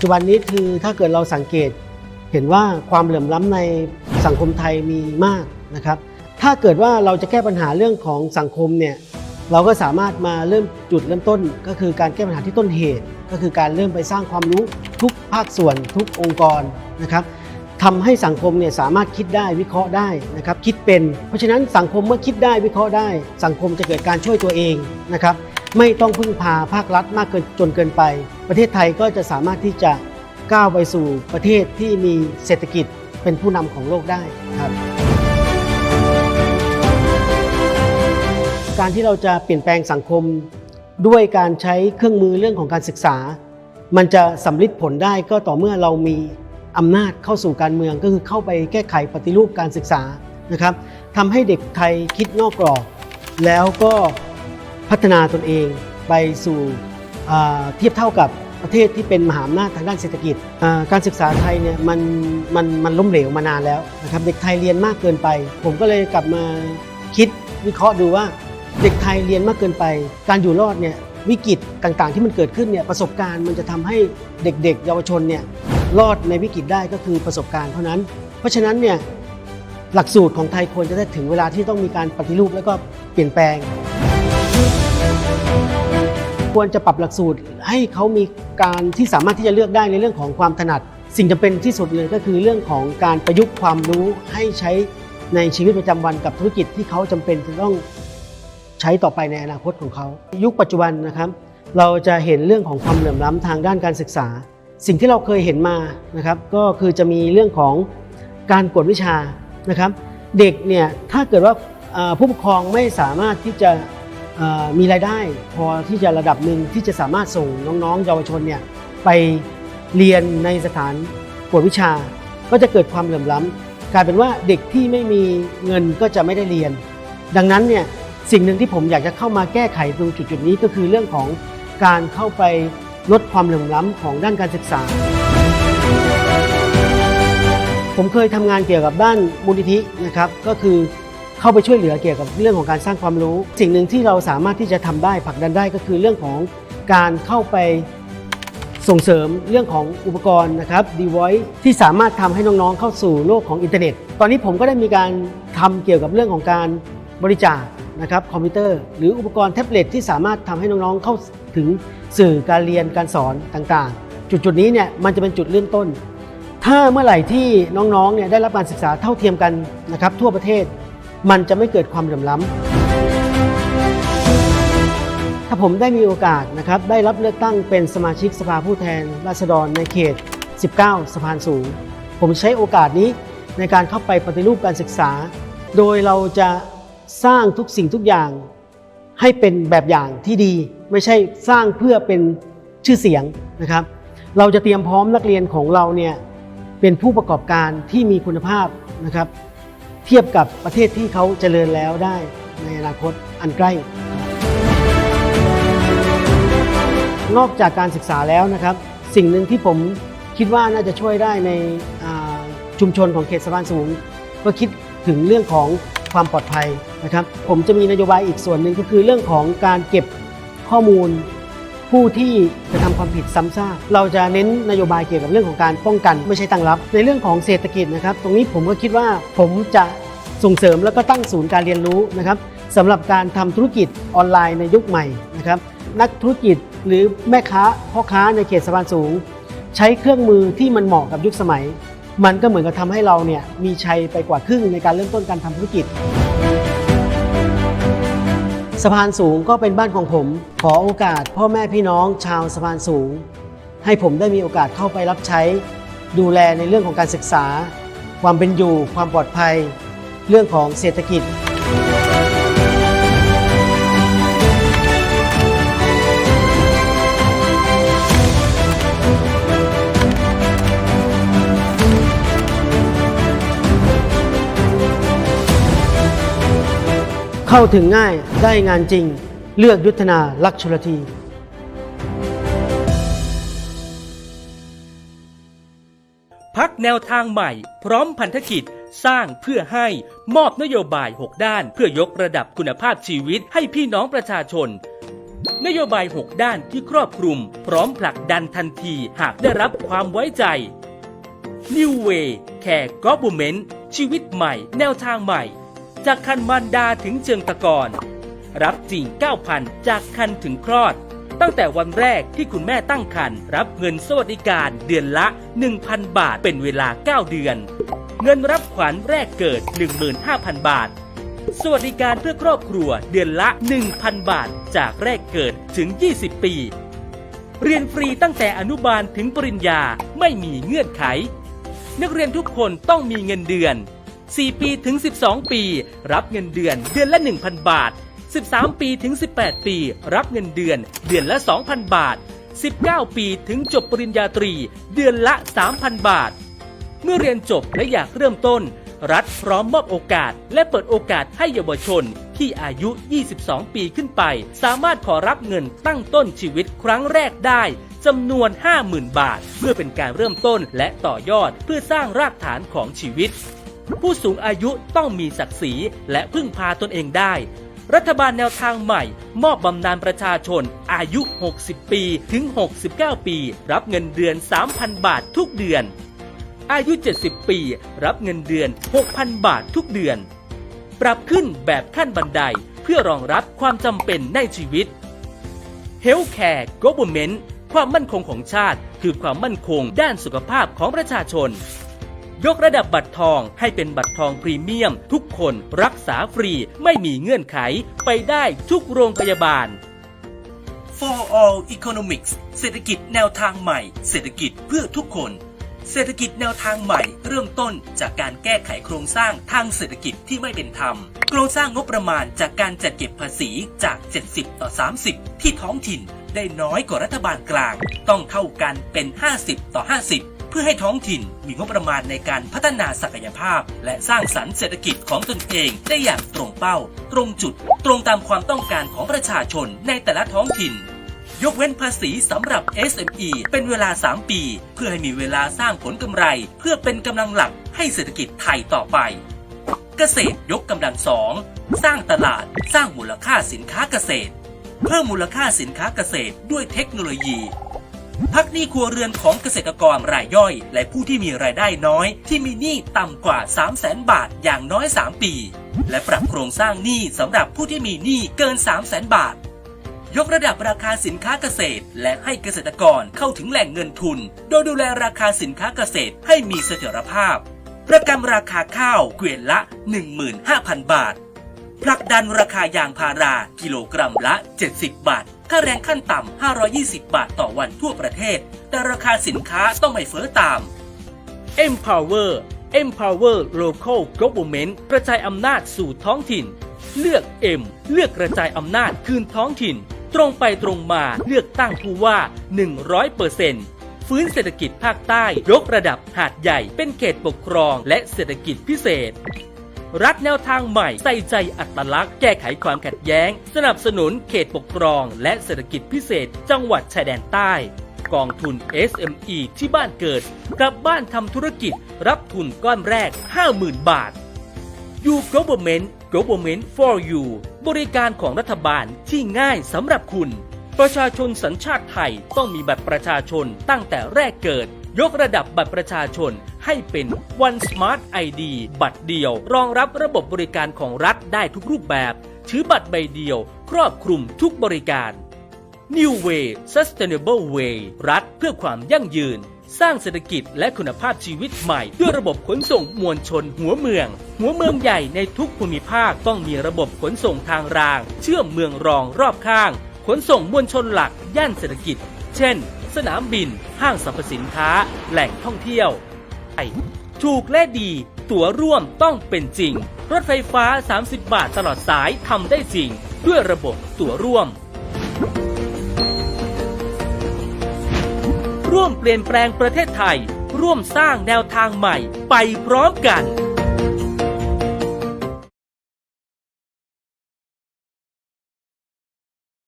ปัจจุบันนี้คือถ้าเกิดเราสังเกตเห็นว่าความเหลื่อมล้ำในสังคมไทยมีมากนะครับ ถ้าเกิดว่าเราจะแก้ปัญหาเรื่องของสังคมเนี่ยเราก็สามารถมาเริ่มจุดเริ่มต้น ก็คือการแก้ปัญหาที่ต้นเหตุ ก็คือการเริ่มไปสร้างความรู้ทุกภาคส่วน ทุกองค์กรนะครับทำให้สังคมเนี่ยสามารถคิดได้วิเคราะห์ได้นะครับคิดเป็น เพราะฉะนั้นสังคมเมื่อคิดได้วิเคราะห์ได้ สังคมจะเกิดการช่วยตัวเองนะครับ ไม่ต้องพึ่งพาภาครัฐมากเกินจนเกินไป ประเทศไทยก็จะสามารถที่จะก้าวไปสู่ประเทศที่มีเศรษฐกิจเป็นผู้นำของโลกได้ครับการที่เราจะเปลี่ยนแปลงสังคม ด้วยการใช้เครื่องมือเรื่องของการศึกษา มันจะสำลิดผลได้ก็ต่อเมื่อเรามีอำนาจเข้าสู่การเมืองก็คือเข้าไปแก้ไขปฏิรูปการศึกษานะครับทำให้เด็กไทยคิดนอกกรอบ แล้วก็ พัฒนาตนเองไปสู่เทียบเท่ากับประเทศที่เป็นมหาอำนาจทางด้านเศรษฐกิจ การศึกษาไทยเนี่ยมันมันมันล้มเหลวมานานแล้วนะครับเด็กไทยเรียนมากเกินไป ผมก็เลยกลับมาคิดวิเคราะห์ดูว่าเด็กไทยเรียนมากเกินไป การอยู่รอดเนี่ยวิกฤตต่างๆ ที่มันเกิดขึ้นเนี่ยประสบการณ์มันจะทำให้เด็กๆ เยาวชนเนี่ยรอดในวิกฤตได้ก็คือประสบการณ์เท่านั้น เพราะฉะนั้นเนี่ยหลักสูตรของไทยควรจะได้ถึงเวลาที่ต้องมีการปฏิรูปแล้วก็เปลี่ยนแปลง ควรจะปรับหลักสูตรให้เขามีการที่สามารถที่จะเลือกได้ในเรื่องของความถนัด สิ่งจำเป็นที่สุดเลยก็คือเรื่องของการประยุกต์ความรู้ให้ใช้ในชีวิตประจำวันกับธุรกิจที่เขาจำเป็นจะต้องใช้ต่อไปในอนาคตของเขา ยุคปัจจุบันนะครับ เราจะเห็นเรื่องของความเหลื่อมล้ำทางด้านการศึกษา สิ่งที่เราเคยเห็นมานะครับ ก็คือจะมีเรื่องของการกวดวิชานะครับ เด็กเนี่ยถ้าเกิดว่าผู้ปกครองไม่สามารถที่จะ มีรายได้พอที่จะระดับหนึ่งที่จะสามารถส่งน้องๆ เยาวชนเนี่ยไปเรียนในสถานกวดวิชา ก็จะเกิดความเหลื่อมล้ำกลายเป็นว่าเด็กที่ไม่มีเงินก็จะไม่ได้เรียน ดังนั้นเนี่ยสิ่งหนึ่งที่ผมอยากจะเข้ามาแก้ไขตรงจุดๆนี้ก็คือเรื่องของการเข้าไปลดความเหลื่อมล้ำของด้านการศึกษา ผมเคยทำงานเกี่ยวกับด้านมูลนิธินะครับ ก็คือ เข้าไปช่วยเหลือเกี่ยวกับเรื่องของการสร้างความรู้ สิ่งหนึ่งที่เราสามารถที่จะทำได้ผลักดันได้ก็คือเรื่องของการเข้าไปส่งเสริมเรื่องของอุปกรณ์นะครับ device ที่สามารถทำให้น้องๆเข้าสู่โลกของอินเทอร์เน็ต ตอนนี้ผมก็ได้มีการทำเกี่ยวกับเรื่องของการบริจาคนะครับคอมพิวเตอร์ หรืออุปกรณ์แท็บเล็ตที่สามารถทำให้น้องๆเข้าถึงสื่อการเรียนการสอนต่างๆ จุดๆนี้เนี่ยมันจะเป็นจุดเริ่มต้น ถ้าเมื่อไหร่ที่น้องๆเนี่ยได้รับการศึกษาเท่าเทียมกันนะครับทั่วประเทศ มันจะไม่เกิดความเหลื่อมล้ำถ้าผมได้มีโอกาสนะครับได้รับเลือกตั้งเป็นสมาชิกสภาผู้แทน ราษฎรในเขต 19 สะพานสูง ผมใช้โอกาสนี้ในการเข้าไปปฏิรูปการศึกษา โดยเราจะสร้างทุกสิ่งทุกอย่างให้เป็นแบบอย่างที่ดี ไม่ใช่สร้างเพื่อเป็นชื่อเสียงนะครับ เราจะเตรียมพร้อมนักเรียนของเราเนี่ยเป็นผู้ประกอบการที่มีคุณภาพนะครับ ทียบกับประเทศที่เขาเจริญแล้วได้ในอนาคตอันใกล้ นอกจากการศึกษาแล้วนะครับ สิ่งหนึ่งที่ผมคิดว่าน่าจะช่วยได้ในชุมชนของเขตสะพานสูงก็คิดถึงเรื่องของความปลอดภัยนะครับ ผมจะมีนโยบายอีกส่วนหนึ่งก็คือเรื่องของการเก็บข้อมูล ผู้ที่กระทำความผิดซ้ำซากเราจะเน้นนโยบายเกี่ยวกับเรื่องของการป้องกันไม่ใช่ตั้งรับ ในเรื่องของเศรษฐกิจนะครับ ตรงนี้ผมก็คิดว่าผมจะส่งเสริมแล้วก็ตั้งศูนย์การเรียนรู้นะครับสำหรับการทำธุรกิจออนไลน์ในยุคใหม่นะครับ นักธุรกิจหรือแม่ค้าพ่อค้าในเขตสะพานสูง ใช้เครื่องมือที่มันเหมาะกับยุคสมัย มันก็เหมือนกับทำให้เราเนี่ยมีชัยไปกว่าครึ่งในการเริ่มต้นการทำธุรกิจ สะพานสูงก็เป็นบ้านของผม ขอโอกาสพ่อแม่พี่น้องชาวสะพานสูง ให้ผมได้มีโอกาสเข้าไปรับใช้ ดูแลในเรื่องของการศึกษา ความเป็นอยู่ ความปลอดภัย เรื่องของเศรษฐกิจ เข้าถึงง่ายได้งานจริง เลือกยุทธนาลักชลทีพักแนวทางใหม่ พร้อมพันธกิจสร้างเพื่อให้มอบนโยบาย 6 ด้าน เพื่อยกระดับคุณภาพชีวิตให้พี่น้องประชาชน นโยบาย 6 ด้านที่ครอบคลุม พร้อมผลักดันทันทีหากได้รับความไว้ใจ New Way Care Government ชีวิตใหม่ แนวทางใหม่ จากคันมันดาถึงเชิงตะกอนรับจริง 9,000 จากคันถึงคลอด ตั้งแต่วันแรกที่คุณแม่ตั้งครรภ์รับเงินสวัสดิการเดือนละ 1,000 บาทเป็นเวลา 9 เดือน เงินรับขวัญแรกเกิด 15,000 บาท สวัสดิการเพื่อครอบครัวเดือนละ 1,000 บาท จากแรกเกิดถึง 20 ปี เรียนฟรีตั้งแต่อนุบาลถึงปริญญาไม่มีเงื่อนไข นักเรียนทุกคนต้องมีเงินเดือน 4 ปีถึง 12 ปี รับเงินเดือนเดือนละ 1,000 บาท 13 ปีถึง 18 ปี รับเงินเดือนเดือนละ 2,000 บาท 19 ปีถึงจบปริญญาตรี เดือนละ 3,000 บาท เมื่อเรียนจบและอยากเริ่มต้น รัฐพร้อมมอบโอกาส และเปิดโอกาสให้เยาวชนที่อายุ 22 ปีขึ้นไป สามารถขอรับเงินตั้งต้นชีวิตครั้งแรกได้จำนวน 50,000 บาท เพื่อเป็นการเริ่มต้นและต่อยอดเพื่อสร้างรากฐานของชีวิต ผู้สูงอายุต้องมีศักดิ์ศรีและพึ่งพาตนเองได้ รัฐบาลแนวทางใหม่ มอบบำนาญประชาชน อายุ 60 ปีถึง 69 ปี รับเงินเดือน 3,000 บาททุกเดือน อายุ 70 ปี รับเงินเดือน 6,000 บาททุกเดือน ปรับขึ้นแบบขั้นบันไดเพื่อรองรับความจำเป็นในชีวิต Healthcare Government ความมั่นคงของชาติ คือความมั่นคงด้านสุขภาพของประชาชน ยกระดับบัตรทองให้เป็นบัตรทองพรีเมียม ทุกคนรักษาฟรีไม่มีเงื่อนไขไปได้ทุกโรงพยาบาล For All Economics เศรษฐกิจแนวทางใหม่ เศรษฐกิจเพื่อทุกคน เศรษฐกิจแนวทางใหม่ เริ่มต้นจากการแก้ไขโครงสร้างทางเศรษฐกิจที่ไม่เป็นธรรม โครงสร้างงบประมาณจากการจัดเก็บภาษีจาก 70 ต่อ 30 ที่ท้องถิ่นได้น้อยกว่ารัฐบาลกลาง ต้องเท่ากันเป็น 50 ต่อ 50 เพื่อให้ท้องถิ่นมีงบประมาณในการพัฒนาศักยภาพ และสร้างสรรค์เศรษฐกิจของตนเองได้อย่างตรงเป้า ตรงจุด ตรงตามความต้องการของประชาชนในแต่ละท้องถิ่นยกเว้นภาษีสำหรับ SME เป็นเวลา 3 ปี เพื่อให้มีเวลาสร้างผลกำไร เพื่อเป็นกำลังหลักให้เศรษฐกิจไทยต่อไป เกษตรยกกำลังสองสร้างตลาดสร้างมูลค่าสินค้าเกษตร เพิ่มมูลค่าสินค้าเกษตรด้วยเทคโนโลยี พักหนี้ครัวเรือนของเกษตรกรรายย่อย และผู้ที่มีรายได้น้อย ที่มีหนี้ต่ำกว่า 3 0 0แสนบาทอย่างน้อย 3 ปี และปรับโครงสร้างหนี้สำหรับผู้ที่มีหนี้เกิน 3 0 0แสนบาท ยกระดับราคาสินค้าเกษตร และให้เกษตรกรเข้าถึงแหล่งเงินทุน โดยดูแลราคาสินค้าเกษตรให้มีเสถียรภาพ ประกันราคาข้าวเกวียนละ 15,000 บาทผลักดันราคายางพารากิโลกรัมละ 70 บาท ค่าแรงขั้นต่ำ 520 บาทต่อวันทั่วประเทศ แต่ราคาสินค้าต้องไม่เฟ้อตาม Empower Empower Local Government กระจายอำนาจสู่ท้องถิ่น เลือก M เลือกกระจายอำนาจคืนท้องถิ่น ตรงไปตรงมาเลือกตั้งผู้ว่า 100%ฟื้นเศรษฐกิจภาคใต้ ยกระดับหาดใหญ่เป็นเขตปกครองและเศรษฐกิจพิเศษ รัฐแนวทางใหม่ใส่ใจอัตลักษณ์แก้ไขความขัดแย้ง สนับสนุนเขตปกครอง และเศรษฐกิจพิเศษ จังหวัดชายแดนใต้กองทุน SME ที่บ้านเกิด กลับบ้านทำธุรกิจ รับทุนก้อนแรก 50,000 บาท You Government Government for You บริการของรัฐบาลที่ง่ายสำหรับคุณ ประชาชนสัญชาติไทยต้องมีบัตรประชาชนตั้งแต่แรกเกิด ยกระดับบัตรประชาชนให้เป็น One Smart ID บัตรเดียว รองรับระบบบริการของรัฐได้ทุกรูปแบบถือบัตรใบเดียว ครอบคลุมทุกบริการ New Way Sustainable Way รัฐเพื่อความยั่งยืน สร้างเศรษฐกิจและคุณภาพชีวิตใหม่ ด้วยระบบขนส่งมวลชนหัวเมือง หัวเมืองใหญ่ในทุกภูมิภาคต้องมีระบบขนส่งทางราง เชื่อมเมืองรองรอบข้าง ขนส่งมวลชนหลักย่านเศรษฐกิจ เช่น สนามบิน ห้างสรรพสินค้า แหล่งท่องเที่ยวถูกและดี ตั๋วร่วมต้องเป็นจริง รถไฟฟ้า 30 บาทตลอดสายทำได้จริง ด้วยระบบตั๋วร่วม ร่วมเปลี่ยนแปลงประเทศไทย ร่วมสร้างแนวทางใหม่ไปพร้อมกัน